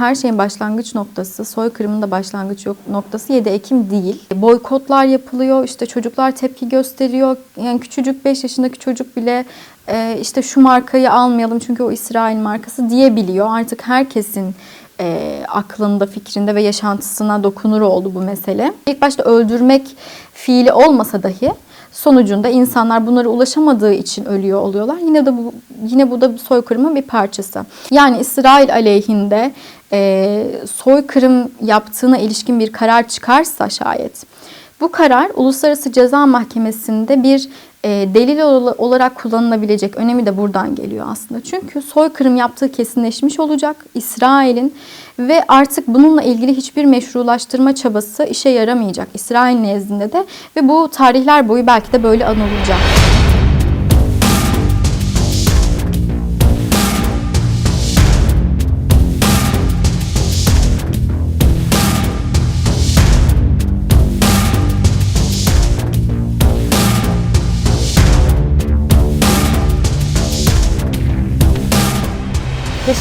Her şeyin başlangıç noktası, soykırımın da başlangıç noktası 7 Ekim değil. Boykotlar yapılıyor, işte çocuklar tepki gösteriyor. Yani küçücük 5 yaşındaki çocuk bile e, işte şu markayı almayalım çünkü o İsrail markası diyebiliyor. Artık herkesin e, aklında, fikrinde ve yaşantısına dokunur oldu bu mesele. İlk başta öldürmek fiili olmasa dahi sonucunda insanlar bunlara ulaşamadığı için ölüyor oluyorlar. Yine de bu yine bu da soykırımın bir parçası. Yani İsrail aleyhinde e, soykırım yaptığına ilişkin bir karar çıkarsa şayet bu karar Uluslararası Ceza Mahkemesi'nde bir e, delil ol- olarak kullanılabilecek önemi de buradan geliyor aslında. Çünkü soykırım yaptığı kesinleşmiş olacak İsrail'in ve artık bununla ilgili hiçbir meşrulaştırma çabası işe yaramayacak İsrail nezdinde de ve bu tarihler boyu belki de böyle anılacak.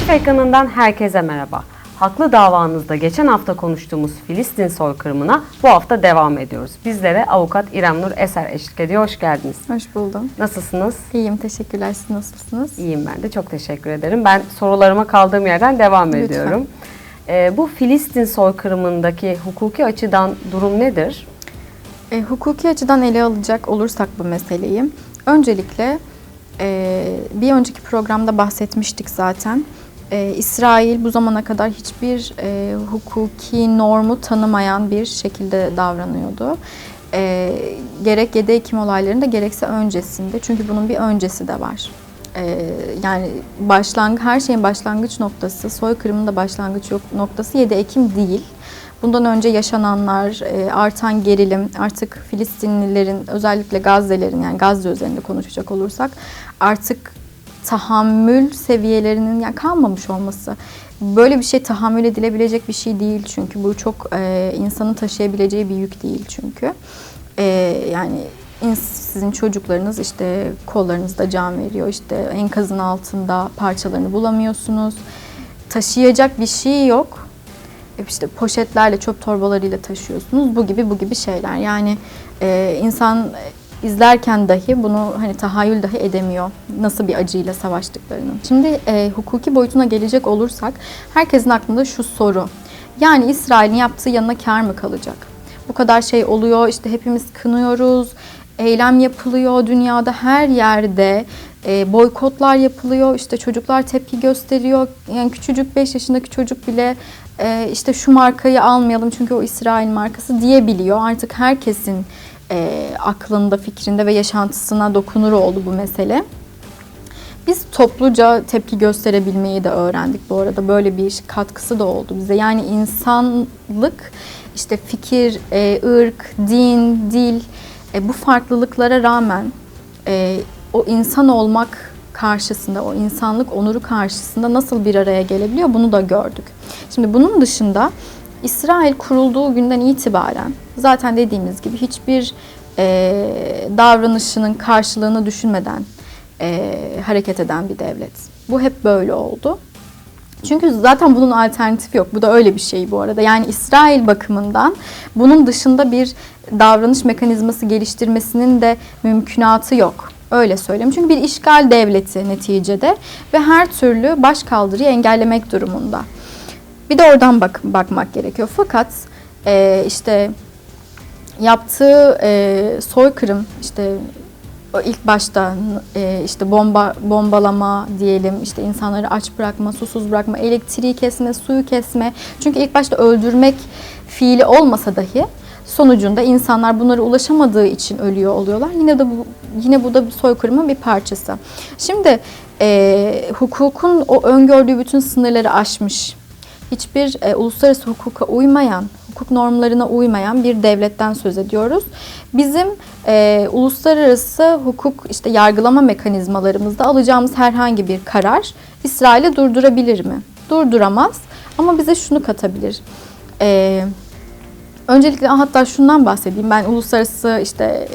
Keşif ekranından herkese merhaba. Haklı davanızda geçen hafta konuştuğumuz Filistin soykırımına bu hafta devam ediyoruz. Bizlere avukat İrem Nur Eser eşlik ediyor. Hoş geldiniz. Hoş buldum. Nasılsınız? İyiyim, teşekkürler. Siz nasılsınız? İyiyim ben de. Çok teşekkür ederim. Ben sorularıma kaldığım yerden devam Lütfen. ediyorum. Ee, bu Filistin soykırımındaki hukuki açıdan durum nedir? E, hukuki açıdan ele alacak olursak bu meseleyi, öncelikle e, bir önceki programda bahsetmiştik zaten. E, İsrail bu zamana kadar hiçbir e, hukuki normu tanımayan bir şekilde davranıyordu. E, gerek 7 Ekim olaylarında gerekse öncesinde. Çünkü bunun bir öncesi de var. E, yani başlang her şeyin başlangıç noktası, soykırımın da başlangıç yok- noktası 7 Ekim değil. Bundan önce yaşananlar, e, artan gerilim, artık Filistinlilerin, özellikle Gazze'lerin yani Gazze üzerinde konuşacak olursak artık tahammül seviyelerinin yani kalmamış olması. Böyle bir şey tahammül edilebilecek bir şey değil çünkü bu çok e, insanın taşıyabileceği bir yük değil çünkü. E, yani sizin çocuklarınız işte kollarınızda can veriyor, işte enkazın altında parçalarını bulamıyorsunuz. Taşıyacak bir şey yok hep işte poşetlerle, çöp torbalarıyla taşıyorsunuz. Bu gibi bu gibi şeyler. Yani e, insan izlerken dahi bunu hani tahayyül dahi edemiyor. Nasıl bir acıyla savaştıklarını. Şimdi e, hukuki boyutuna gelecek olursak herkesin aklında şu soru. Yani İsrail'in yaptığı yanına kar mı kalacak? Bu kadar şey oluyor, işte hepimiz kınıyoruz, eylem yapılıyor dünyada her yerde e, boykotlar yapılıyor işte çocuklar tepki gösteriyor yani küçücük 5 yaşındaki çocuk bile e, işte şu markayı almayalım çünkü o İsrail markası diyebiliyor artık herkesin e, aklında fikrinde ve yaşantısına dokunur oldu bu mesele. Biz topluca tepki gösterebilmeyi de öğrendik bu arada. Böyle bir katkısı da oldu bize. Yani insanlık, işte fikir, e, ırk, din, dil e, bu farklılıklara rağmen e, o insan olmak karşısında, o insanlık onuru karşısında nasıl bir araya gelebiliyor bunu da gördük. Şimdi bunun dışında İsrail kurulduğu günden itibaren zaten dediğimiz gibi hiçbir e, davranışının karşılığını düşünmeden e, hareket eden bir devlet. Bu hep böyle oldu. Çünkü zaten bunun alternatifi yok. Bu da öyle bir şey bu arada. Yani İsrail bakımından bunun dışında bir davranış mekanizması geliştirmesinin de mümkünatı yok. Öyle söyleyeyim. Çünkü bir işgal devleti neticede ve her türlü başkaldırıyı engellemek durumunda. Bir de oradan bak bakmak gerekiyor. Fakat e, işte yaptığı e, soykırım işte ilk başta e, işte bomba bombalama diyelim işte insanları aç bırakma, susuz bırakma, elektriği kesme, suyu kesme. Çünkü ilk başta öldürmek fiili olmasa dahi sonucunda insanlar bunlara ulaşamadığı için ölüyor oluyorlar. Yine de bu yine bu da soykırımın bir parçası. Şimdi e, hukukun o öngördüğü bütün sınırları aşmış hiçbir e, uluslararası hukuka uymayan, hukuk normlarına uymayan bir devletten söz ediyoruz. Bizim e, uluslararası hukuk işte yargılama mekanizmalarımızda alacağımız herhangi bir karar İsrail'i durdurabilir mi? Durduramaz ama bize şunu katabilir. E, öncelikle hatta şundan bahsedeyim. Ben uluslararası işte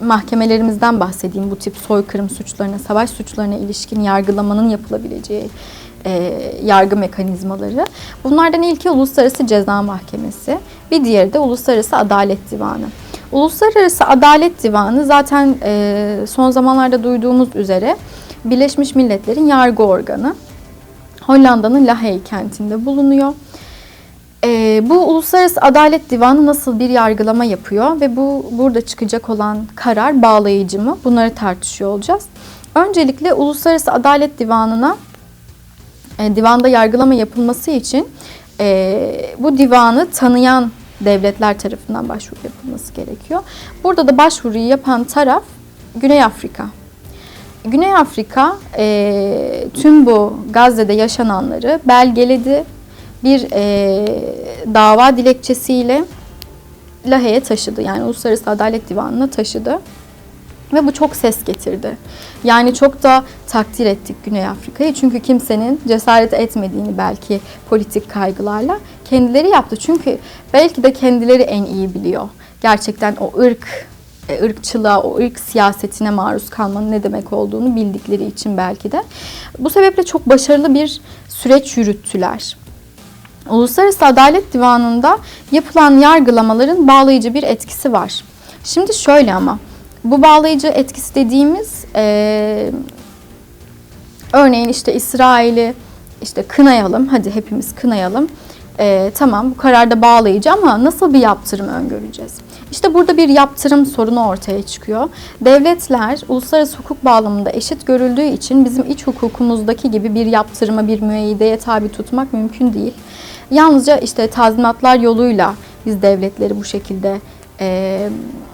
mahkemelerimizden bahsedeyim bu tip soykırım suçlarına, savaş suçlarına ilişkin yargılamanın yapılabileceği e, yargı mekanizmaları. Bunlardan ilki Uluslararası Ceza Mahkemesi, bir diğeri de Uluslararası Adalet Divanı. Uluslararası Adalet Divanı zaten e, son zamanlarda duyduğumuz üzere Birleşmiş Milletler'in yargı organı. Hollanda'nın La Haye kentinde bulunuyor. Ee, bu Uluslararası Adalet Divanı nasıl bir yargılama yapıyor ve bu burada çıkacak olan karar bağlayıcı mı? Bunları tartışıyor olacağız. Öncelikle Uluslararası Adalet Divanı'na e, divanda yargılama yapılması için e, bu divanı tanıyan devletler tarafından başvuru yapılması gerekiyor. Burada da başvuruyu yapan taraf Güney Afrika. Güney Afrika e, tüm bu Gazze'de yaşananları belgeledi. Bir e, dava dilekçesiyle Lahey'e taşıdı. Yani Uluslararası Adalet Divanı'na taşıdı. Ve bu çok ses getirdi. Yani çok da takdir ettik Güney Afrika'yı. Çünkü kimsenin cesaret etmediğini belki politik kaygılarla kendileri yaptı. Çünkü belki de kendileri en iyi biliyor. Gerçekten o ırk e, ırkçılığa, o ırk siyasetine maruz kalmanın ne demek olduğunu bildikleri için belki de. Bu sebeple çok başarılı bir süreç yürüttüler. Uluslararası Adalet Divanı'nda yapılan yargılamaların bağlayıcı bir etkisi var. Şimdi şöyle ama, bu bağlayıcı etkisi dediğimiz e, örneğin işte İsrail'i işte kınayalım, hadi hepimiz kınayalım. E, tamam bu kararda bağlayıcı ama nasıl bir yaptırım öngöreceğiz? İşte burada bir yaptırım sorunu ortaya çıkıyor. Devletler uluslararası hukuk bağlamında eşit görüldüğü için bizim iç hukukumuzdaki gibi bir yaptırıma, bir müeyyideye tabi tutmak mümkün değil. Yalnızca işte tazminatlar yoluyla biz devletleri bu şekilde e,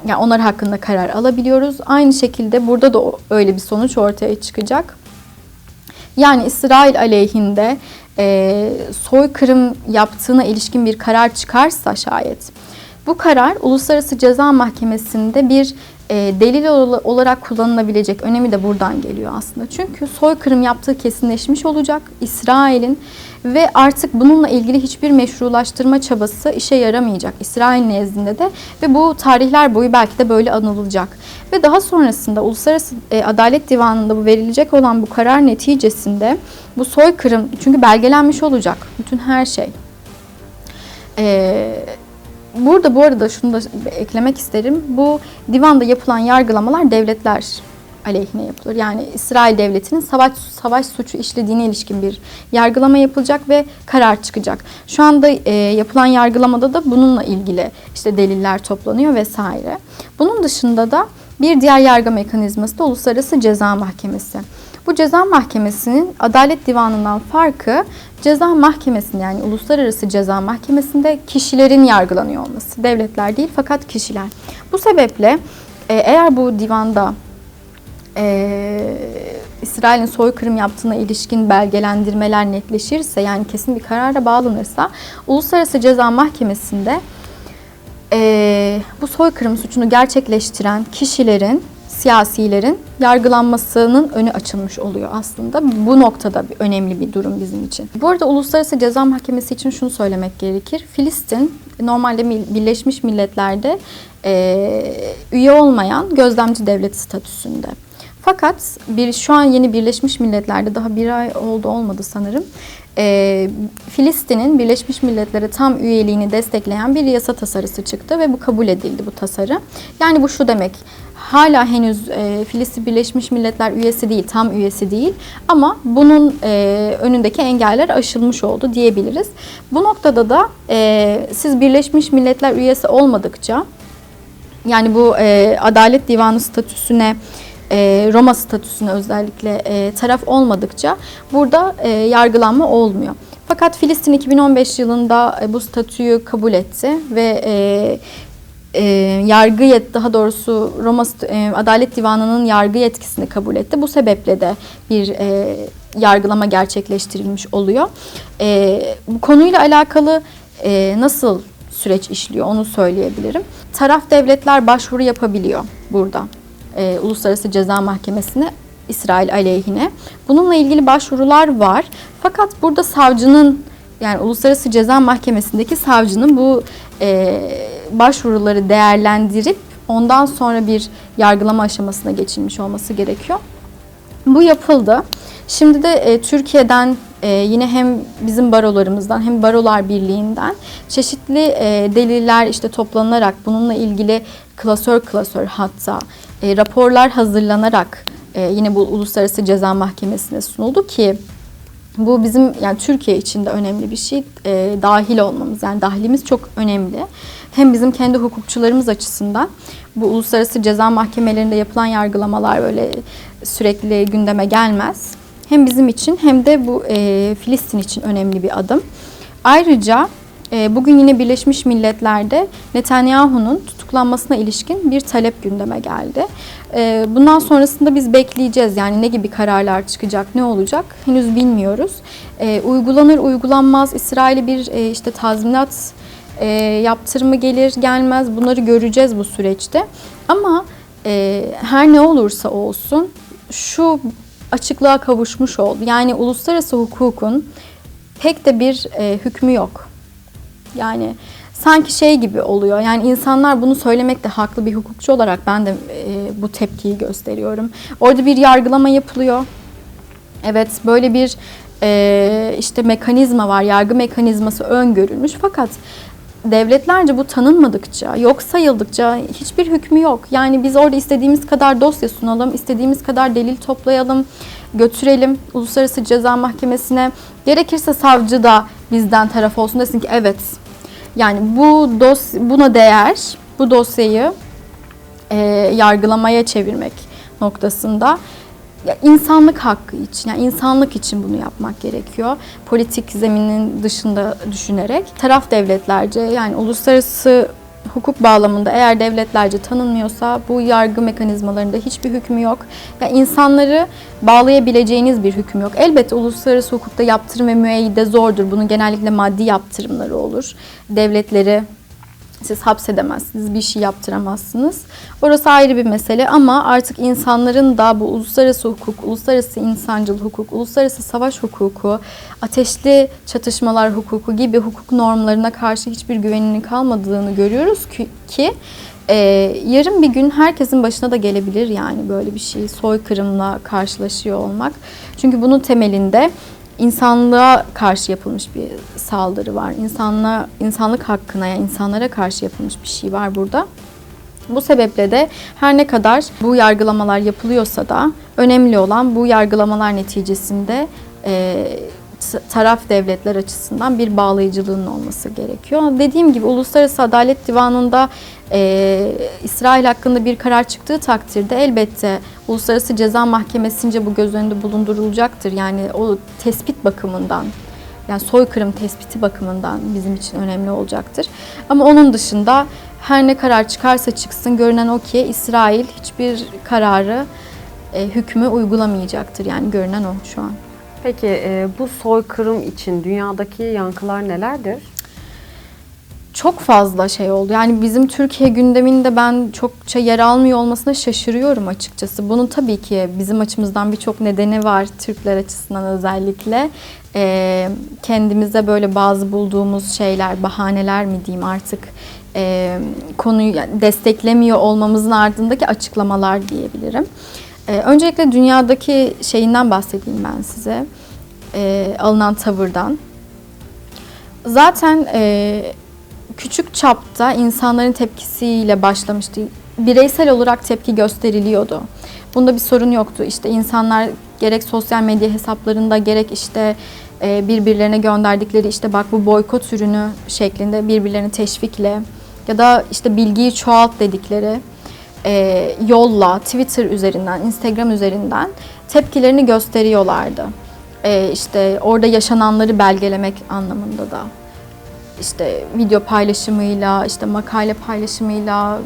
yani onlar hakkında karar alabiliyoruz. Aynı şekilde burada da öyle bir sonuç ortaya çıkacak. Yani İsrail aleyhinde e, soykırım yaptığına ilişkin bir karar çıkarsa şayet bu karar Uluslararası Ceza Mahkemesi'nde bir e, delil olarak kullanılabilecek önemi de buradan geliyor aslında. Çünkü soykırım yaptığı kesinleşmiş olacak İsrail'in ve artık bununla ilgili hiçbir meşrulaştırma çabası işe yaramayacak İsrail nezdinde de ve bu tarihler boyu belki de böyle anılacak. Ve daha sonrasında Uluslararası e, Adalet Divanı'nda bu verilecek olan bu karar neticesinde bu soykırım çünkü belgelenmiş olacak bütün her şey. Eee Burada bu arada şunu da eklemek isterim. Bu divanda yapılan yargılamalar devletler aleyhine yapılır. Yani İsrail devletinin savaş savaş suçu işlediğine ilişkin bir yargılama yapılacak ve karar çıkacak. Şu anda e, yapılan yargılamada da bununla ilgili işte deliller toplanıyor vesaire. Bunun dışında da bir diğer yargı mekanizması da Uluslararası Ceza Mahkemesi. Bu ceza mahkemesinin Adalet Divanı'ndan farkı ceza mahkemesinde yani Uluslararası Ceza Mahkemesi'nde kişilerin yargılanıyor olması. Devletler değil fakat kişiler. Bu sebeple e, eğer bu divanda e, İsrail'in soykırım yaptığına ilişkin belgelendirmeler netleşirse yani kesin bir karara bağlanırsa Uluslararası Ceza Mahkemesi'nde e, bu soykırım suçunu gerçekleştiren kişilerin siyasilerin yargılanmasının önü açılmış oluyor aslında. Bu noktada bir önemli bir durum bizim için. Bu arada Uluslararası Ceza Mahkemesi için şunu söylemek gerekir. Filistin normalde Birleşmiş Milletler'de e, üye olmayan gözlemci devlet statüsünde. Fakat bir şu an yeni Birleşmiş Milletler'de daha bir ay oldu olmadı sanırım. E, Filistin'in Birleşmiş Milletler'e tam üyeliğini destekleyen bir yasa tasarısı çıktı ve bu kabul edildi bu tasarı. Yani bu şu demek hala henüz e, Filistin Birleşmiş Milletler üyesi değil, tam üyesi değil ama bunun e, önündeki engeller aşılmış oldu diyebiliriz. Bu noktada da e, siz Birleşmiş Milletler üyesi olmadıkça yani bu e, Adalet Divanı statüsüne e, Roma statüsüne özellikle e, taraf olmadıkça burada e, yargılanma olmuyor. Fakat Filistin 2015 yılında e, bu statüyü kabul etti ve e, e, yargı yet daha doğrusu Roma e, Adalet Divanı'nın yargı yetkisini kabul etti. Bu sebeple de bir e, yargılama gerçekleştirilmiş oluyor. E, bu konuyla alakalı e, nasıl süreç işliyor onu söyleyebilirim. Taraf devletler başvuru yapabiliyor burada. E, Uluslararası Ceza Mahkemesi'ne İsrail aleyhine. Bununla ilgili başvurular var. Fakat burada savcının yani Uluslararası Ceza Mahkemesi'ndeki savcının bu e, başvuruları değerlendirip ondan sonra bir yargılama aşamasına geçilmiş olması gerekiyor. Bu yapıldı. Şimdi de e, Türkiye'den e, yine hem bizim barolarımızdan hem Barolar Birliği'nden çeşitli e, deliller işte toplanarak bununla ilgili klasör klasör hatta e, raporlar hazırlanarak e, yine bu Uluslararası Ceza Mahkemesi'ne sunuldu ki bu bizim yani Türkiye için de önemli bir şey. E, dahil olmamız yani dahilimiz çok önemli. Hem bizim kendi hukukçularımız açısından bu uluslararası ceza mahkemelerinde yapılan yargılamalar böyle sürekli gündeme gelmez. Hem bizim için hem de bu e, Filistin için önemli bir adım. Ayrıca e, bugün yine Birleşmiş Milletler'de Netanyahu'nun tutuklanmasına ilişkin bir talep gündeme geldi. E, bundan sonrasında biz bekleyeceğiz. Yani ne gibi kararlar çıkacak, ne olacak henüz bilmiyoruz. E, uygulanır, uygulanmaz. İsrail'e bir e, işte tazminat e, yaptırımı gelir, gelmez. Bunları göreceğiz bu süreçte. Ama e, her ne olursa olsun şu açıklığa kavuşmuş oldu. Yani uluslararası hukukun pek de bir e, hükmü yok. Yani sanki şey gibi oluyor. Yani insanlar bunu söylemekte haklı bir hukukçu olarak ben de e, bu tepkiyi gösteriyorum. Orada bir yargılama yapılıyor. Evet böyle bir e, işte mekanizma var, yargı mekanizması öngörülmüş fakat devletlerce bu tanınmadıkça, yok sayıldıkça hiçbir hükmü yok. Yani biz orada istediğimiz kadar dosya sunalım, istediğimiz kadar delil toplayalım, götürelim Uluslararası Ceza Mahkemesi'ne. Gerekirse savcı da bizden taraf olsun desin ki evet yani bu dos buna değer, bu dosyayı e, yargılamaya çevirmek noktasında ya insanlık hakkı için, yani insanlık için bunu yapmak gerekiyor. Politik zeminin dışında düşünerek taraf devletlerce yani uluslararası hukuk bağlamında eğer devletlerce tanınmıyorsa bu yargı mekanizmalarında hiçbir hükmü yok. Yani insanları bağlayabileceğiniz bir hüküm yok. Elbette uluslararası hukukta yaptırım ve müeyyide zordur. Bunun genellikle maddi yaptırımları olur. Devletleri siz hapsedemezsiniz, bir şey yaptıramazsınız. Orası ayrı bir mesele ama artık insanların da bu uluslararası hukuk, uluslararası insancıl hukuk, uluslararası savaş hukuku, ateşli çatışmalar hukuku gibi hukuk normlarına karşı hiçbir güveninin kalmadığını görüyoruz ki, ki e, yarın bir gün herkesin başına da gelebilir yani böyle bir şey soykırımla karşılaşıyor olmak. Çünkü bunun temelinde insanlığa karşı yapılmış bir saldırı var. İnsanlığa, insanlık hakkına yani insanlara karşı yapılmış bir şey var burada. Bu sebeple de her ne kadar bu yargılamalar yapılıyorsa da önemli olan bu yargılamalar neticesinde e, taraf devletler açısından bir bağlayıcılığının olması gerekiyor. Dediğim gibi Uluslararası Adalet Divanı'nda e, İsrail hakkında bir karar çıktığı takdirde elbette Uluslararası Ceza Mahkemesi'nce bu göz önünde bulundurulacaktır. Yani o tespit bakımından yani soykırım tespiti bakımından bizim için önemli olacaktır. Ama onun dışında her ne karar çıkarsa çıksın görünen o ki İsrail hiçbir kararı, e, hükmü uygulamayacaktır. Yani görünen o şu an. Peki e, bu soykırım için dünyadaki yankılar nelerdir? Çok fazla şey oldu. Yani bizim Türkiye gündeminde ben çokça yer almıyor olmasına şaşırıyorum açıkçası. Bunun tabii ki bizim açımızdan birçok nedeni var Türkler açısından özellikle. Ee, kendimize böyle bazı bulduğumuz şeyler, bahaneler mi diyeyim artık e, konuyu desteklemiyor olmamızın ardındaki açıklamalar diyebilirim. Ee, öncelikle dünyadaki şeyinden bahsedeyim ben size. Ee, alınan tavırdan. Zaten e, küçük çapta insanların tepkisiyle başlamıştı. Bireysel olarak tepki gösteriliyordu. Bunda bir sorun yoktu. İşte insanlar gerek sosyal medya hesaplarında gerek işte e, birbirlerine gönderdikleri işte bak bu boykot ürünü şeklinde birbirlerini teşvikle ya da işte bilgiyi çoğalt dedikleri e, yolla Twitter üzerinden, Instagram üzerinden tepkilerini gösteriyorlardı. E, işte orada yaşananları belgelemek anlamında da işte video paylaşımıyla, işte makale paylaşımıyla,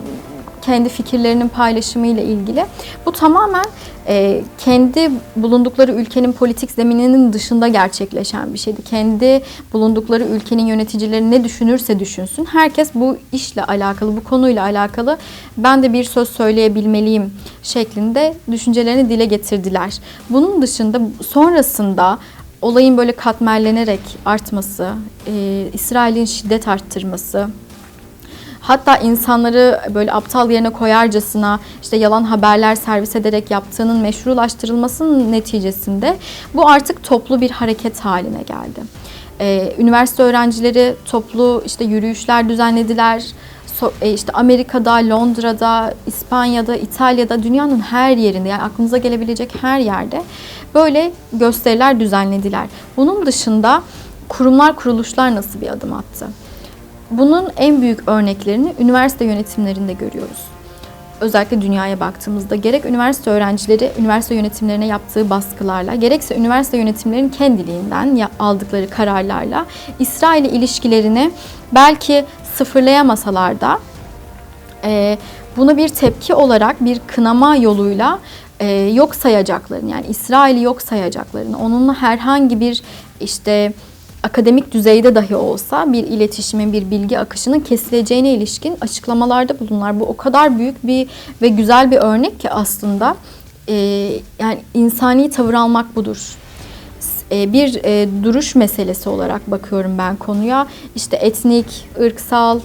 kendi fikirlerinin paylaşımıyla ilgili. Bu tamamen e, kendi bulundukları ülkenin politik zemininin dışında gerçekleşen bir şeydi. Kendi bulundukları ülkenin yöneticileri ne düşünürse düşünsün. Herkes bu işle alakalı, bu konuyla alakalı ben de bir söz söyleyebilmeliyim şeklinde düşüncelerini dile getirdiler. Bunun dışında sonrasında olayın böyle katmerlenerek artması, e, İsrail'in şiddet arttırması, hatta insanları böyle aptal yerine koyarcasına işte yalan haberler servis ederek yaptığının meşrulaştırılmasının neticesinde bu artık toplu bir hareket haline geldi. Ee, üniversite öğrencileri toplu işte yürüyüşler düzenlediler. E, işte Amerika'da, Londra'da, İspanya'da, İtalya'da, dünyanın her yerinde yani aklınıza gelebilecek her yerde böyle gösteriler düzenlediler. Bunun dışında kurumlar, kuruluşlar nasıl bir adım attı? Bunun en büyük örneklerini üniversite yönetimlerinde görüyoruz. Özellikle dünyaya baktığımızda gerek üniversite öğrencileri üniversite yönetimlerine yaptığı baskılarla gerekse üniversite yönetimlerinin kendiliğinden aldıkları kararlarla İsrail ile ilişkilerini belki sıfırlayamasalar da e, buna bir tepki olarak bir kınama yoluyla e, yok sayacaklarını yani İsrail'i yok sayacaklarını onunla herhangi bir işte akademik düzeyde dahi olsa bir iletişimin, bir bilgi akışının kesileceğine ilişkin açıklamalarda bulunlar. Bu o kadar büyük bir ve güzel bir örnek ki aslında e, yani insani tavır almak budur. E, bir e, duruş meselesi olarak bakıyorum ben konuya. İşte etnik, ırksal,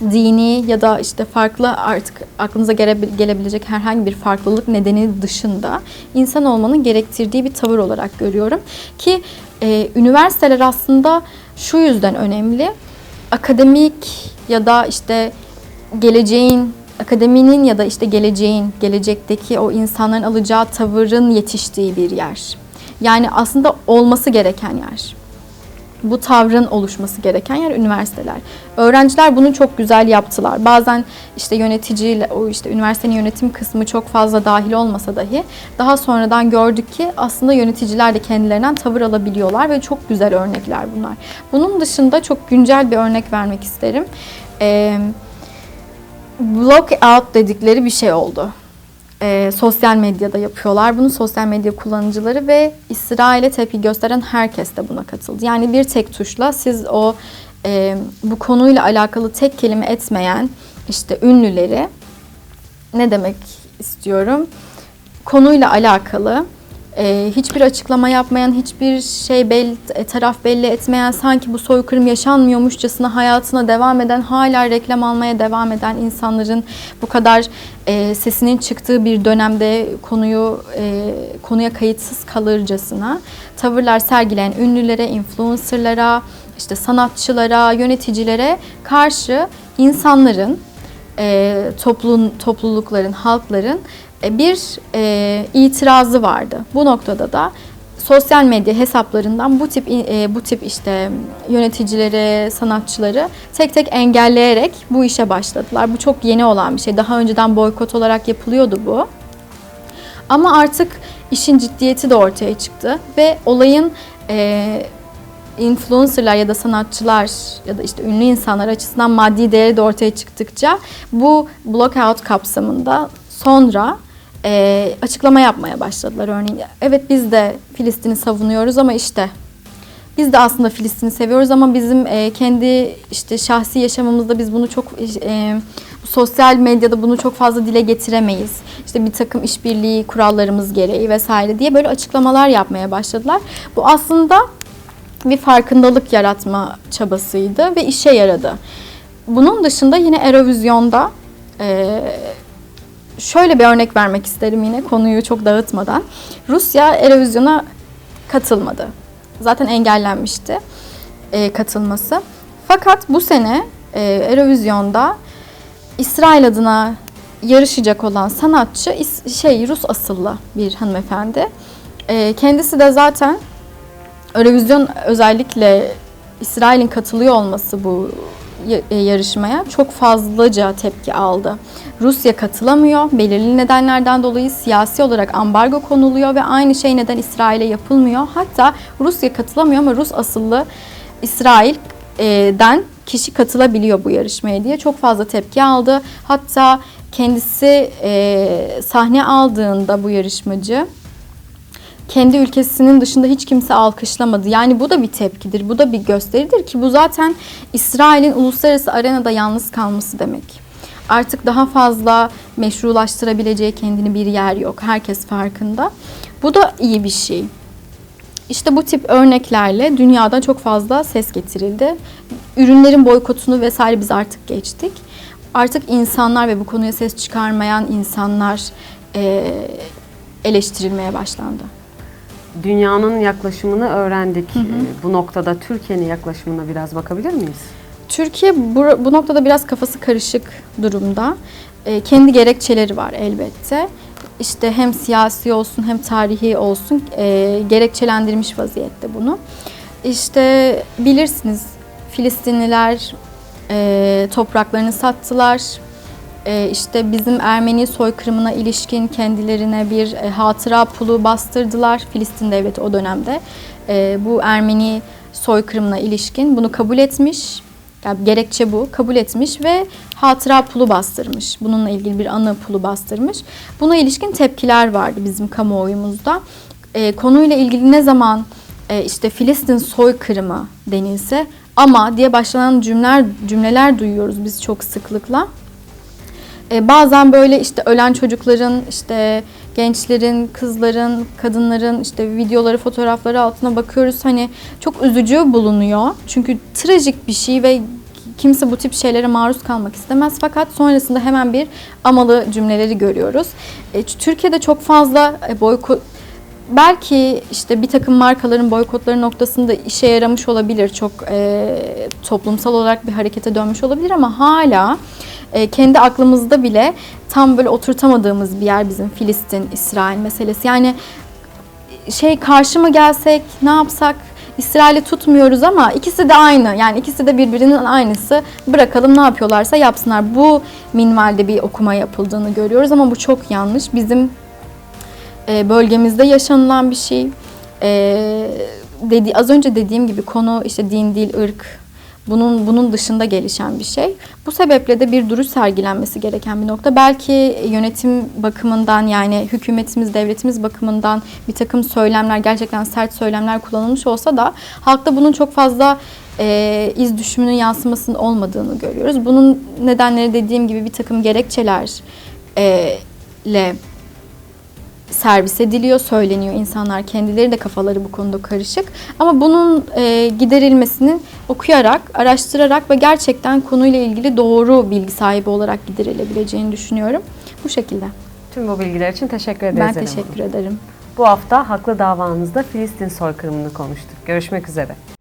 dini ya da işte farklı artık aklınıza gele- gelebilecek herhangi bir farklılık nedeni dışında insan olmanın gerektirdiği bir tavır olarak görüyorum. Ki e, üniversiteler aslında şu yüzden önemli. Akademik ya da işte geleceğin akademinin ya da işte geleceğin, gelecekteki o insanların alacağı tavırın yetiştiği bir yer. Yani aslında olması gereken yer bu tavrın oluşması gereken yer üniversiteler. Öğrenciler bunu çok güzel yaptılar. Bazen işte yöneticiyle o işte üniversitenin yönetim kısmı çok fazla dahil olmasa dahi daha sonradan gördük ki aslında yöneticiler de kendilerinden tavır alabiliyorlar ve çok güzel örnekler bunlar. Bunun dışında çok güncel bir örnek vermek isterim. Ee, block out dedikleri bir şey oldu e, sosyal medyada yapıyorlar. Bunu sosyal medya kullanıcıları ve İsrail'e tepki gösteren herkes de buna katıldı. Yani bir tek tuşla siz o e, bu konuyla alakalı tek kelime etmeyen işte ünlüleri ne demek istiyorum? Konuyla alakalı e, hiçbir açıklama yapmayan, hiçbir şey belli, taraf belli etmeyen, sanki bu soykırım yaşanmıyormuşçasına hayatına devam eden, hala reklam almaya devam eden insanların bu kadar e, sesinin çıktığı bir dönemde konuyu e, konuya kayıtsız kalırcasına tavırlar sergileyen ünlülere, influencerlara, işte sanatçılara, yöneticilere karşı insanların e, toplum, toplulukların, halkların bir e, itirazı vardı. Bu noktada da sosyal medya hesaplarından bu tip e, bu tip işte yöneticileri, sanatçıları tek tek engelleyerek bu işe başladılar. Bu çok yeni olan bir şey. Daha önceden boykot olarak yapılıyordu bu. Ama artık işin ciddiyeti de ortaya çıktı ve olayın e, influencerlar ya da sanatçılar ya da işte ünlü insanlar açısından maddi değeri de ortaya çıktıkça bu blockout kapsamında sonra e, açıklama yapmaya başladılar. Örneğin evet biz de Filistin'i savunuyoruz ama işte biz de aslında Filistin'i seviyoruz ama bizim e, kendi işte şahsi yaşamımızda biz bunu çok e, sosyal medyada bunu çok fazla dile getiremeyiz. İşte bir takım işbirliği kurallarımız gereği vesaire diye böyle açıklamalar yapmaya başladılar. Bu aslında bir farkındalık yaratma çabasıydı ve işe yaradı. Bunun dışında yine Eurovision'da e, şöyle bir örnek vermek isterim yine konuyu çok dağıtmadan. Rusya Eurovision'a katılmadı. Zaten engellenmişti e, katılması. Fakat bu sene e, Eurovision'da İsrail adına yarışacak olan sanatçı şey Rus asıllı bir hanımefendi. E, kendisi de zaten Eurovision özellikle İsrail'in katılıyor olması bu yarışmaya çok fazlaca tepki aldı. Rusya katılamıyor. Belirli nedenlerden dolayı siyasi olarak ambargo konuluyor ve aynı şey neden İsrail'e yapılmıyor. Hatta Rusya katılamıyor ama Rus asıllı İsrail'den kişi katılabiliyor bu yarışmaya diye çok fazla tepki aldı. Hatta kendisi e, sahne aldığında bu yarışmacı kendi ülkesinin dışında hiç kimse alkışlamadı. Yani bu da bir tepkidir, bu da bir gösteridir ki bu zaten İsrail'in uluslararası arenada yalnız kalması demek. Artık daha fazla meşrulaştırabileceği kendini bir yer yok. Herkes farkında. Bu da iyi bir şey. İşte bu tip örneklerle dünyada çok fazla ses getirildi. Ürünlerin boykotunu vesaire biz artık geçtik. Artık insanlar ve bu konuya ses çıkarmayan insanlar e, eleştirilmeye başlandı. Dünyanın yaklaşımını öğrendik. Ee, Bu noktada Türkiye'nin yaklaşımına biraz bakabilir miyiz? Türkiye bu, bu noktada biraz kafası karışık durumda. E, kendi gerekçeleri var elbette. İşte hem siyasi olsun hem tarihi olsun e, gerekçelendirmiş vaziyette bunu. İşte bilirsiniz Filistinliler e, topraklarını sattılar. E, işte bizim Ermeni soykırımına ilişkin kendilerine bir e, hatıra pulu bastırdılar. Filistin devleti o dönemde e, bu Ermeni soykırımına ilişkin bunu kabul etmiş. Yani gerekçe bu. Kabul etmiş ve hatıra pulu bastırmış. Bununla ilgili bir anı pulu bastırmış. Buna ilişkin tepkiler vardı bizim kamuoyumuzda. Konuyla ilgili ne zaman işte Filistin soykırımı denilse ama diye başlanan cümleler cümleler duyuyoruz biz çok sıklıkla. E, bazen böyle işte ölen çocukların, işte gençlerin, kızların, kadınların işte videoları, fotoğrafları altına bakıyoruz. Hani çok üzücü bulunuyor. Çünkü trajik bir şey ve kimse bu tip şeylere maruz kalmak istemez. Fakat sonrasında hemen bir amalı cümleleri görüyoruz. E, Türkiye'de çok fazla e, boykot belki işte bir takım markaların boykotları noktasında işe yaramış olabilir. Çok e, toplumsal olarak bir harekete dönmüş olabilir ama hala e, kendi aklımızda bile tam böyle oturtamadığımız bir yer bizim Filistin, İsrail meselesi. Yani şey karşı mı gelsek, ne yapsak? İsrail'i tutmuyoruz ama ikisi de aynı. Yani ikisi de birbirinin aynısı. Bırakalım ne yapıyorlarsa yapsınlar. Bu minvalde bir okuma yapıldığını görüyoruz ama bu çok yanlış. Bizim e, bölgemizde yaşanılan bir şey. E, dedi, az önce dediğim gibi konu işte din, dil, ırk bunun bunun dışında gelişen bir şey. Bu sebeple de bir duruş sergilenmesi gereken bir nokta. Belki yönetim bakımından yani hükümetimiz, devletimiz bakımından bir takım söylemler, gerçekten sert söylemler kullanılmış olsa da halkta bunun çok fazla e, iz düşümünün yansımasının olmadığını görüyoruz. Bunun nedenleri dediğim gibi bir takım gerekçelerle servis ediliyor, söyleniyor. İnsanlar kendileri de kafaları bu konuda karışık. Ama bunun e, giderilmesini okuyarak, araştırarak ve gerçekten konuyla ilgili doğru bilgi sahibi olarak giderilebileceğini düşünüyorum. Bu şekilde. Tüm bu bilgiler için teşekkür ederiz. Ben teşekkür ederim. Bu hafta haklı davanızda Filistin soykırımını konuştuk. Görüşmek üzere.